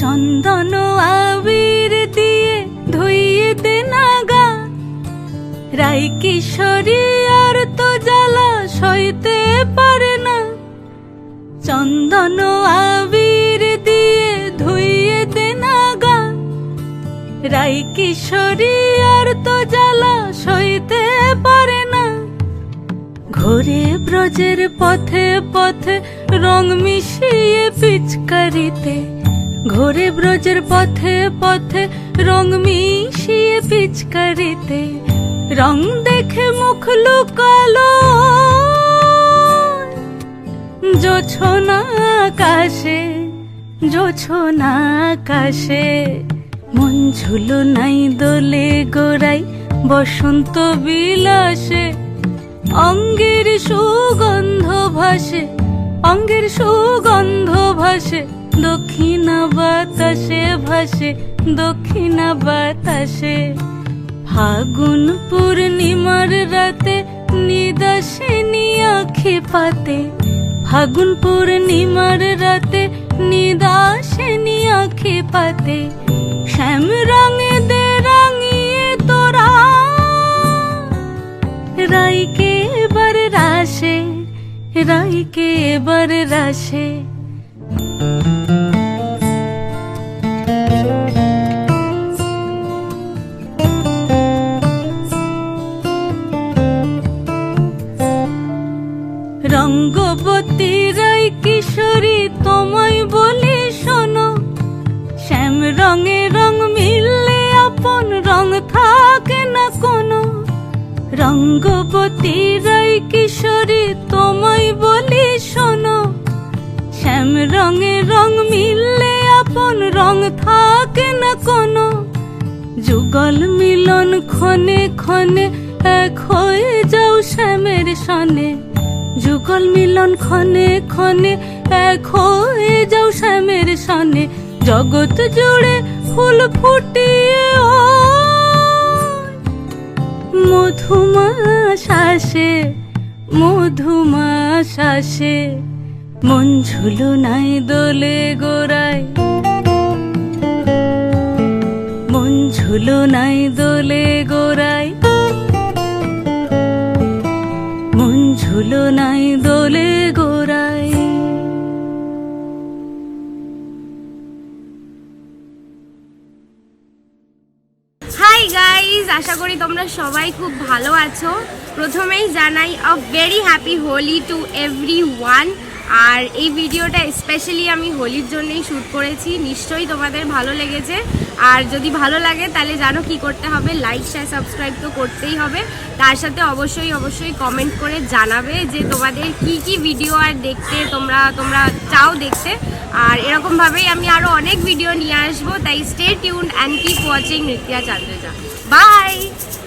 চন্দন আবির দিয়ে ধুইয়ে দে নাগা। রাই কিশোরী আর তো জ্বালা সইতে পারে না। চন্দন আবির দিয়ে ধুইয়ে দে নাগা। রাই কিশোরী আর তো জ্বালা সইতে পারে না। ঘোরে ব্রজের পথে পথে রং মিশিয়ে পিচকারিতে। ঘোরে ব্রজের পথে পথে রং মিশিয়ে পিচকারিতে। রং দেখে মুখ লুকালো। জোছনা আকাশে জোছনা আকাশে। মন ঝুলো নাই দোলে গোড়াই, বসন্ত বিলাসে। অঙ্গের সুগন্ধ ভাসে, অঙ্গের সুগন্ধ ভাসে, দক্ষিণা বাতাসে ভাসে, দক্ষিণা বাতাসে। ফাগুন পূর্ণিমার রাতে নিদাসিনী আখি পাতে ফাগুন পূর্ণিমার রাতে নিদাসিনী আখি পাতে শ্যাম রাইকে এবার রাশে রঙ্গবতী রাই কিশোরী তোমায় রঙ্গবতী রাই কিশোরী, তোমায় বলি শোনো। শ্যাম রঙে রং মিললে আপন রং থাকে না কোনো। যুগল মিলন ক্ষণে ক্ষণে এক হয়ে যাও শ্যামের সনে। যুগল মিলন ক্ষণে ক্ষণে এক হয়ে যাও শ্যামের সনে। জগৎ জুড়ে ফুল ফুটিয়ে শ্বাসে মধুমা শ্বাসে মন ঝুলো নাই দোলে গোড়ায়। মন ঝুলো নাই দোলে গোড়ায়। মন ঝুলো নাই দোলে গাইজ আশা করি তোমরা সবাই খুব ভালো আছো। প্রথমেই জানাই a very happy Holi to everyone আর এই ভিডিওটা স্পেশালি আমি হোলির জন্যই শ্যুট করেছি। নিশ্চয়ই তোমাদের ভালো লেগেছে। আর যদি ভালো লাগে, তাহলে জানো কি করতে হবে? লাইক শেয়ার সাবস্ক্রাইব তো করতেই হবে। তার সাথে অবশ্যই অবশ্যই কমেন্ট করে জানাবে যে তোমাদের কি কি ভিডিও আর দেখতে তোমরা তোমরা চাও দেখতে। আর এরকমভাবেই আমি আরও অনেক ভিডিও নিয়ে আসব। তাই stay tuned and keep watching Nritya Chandreja Bye!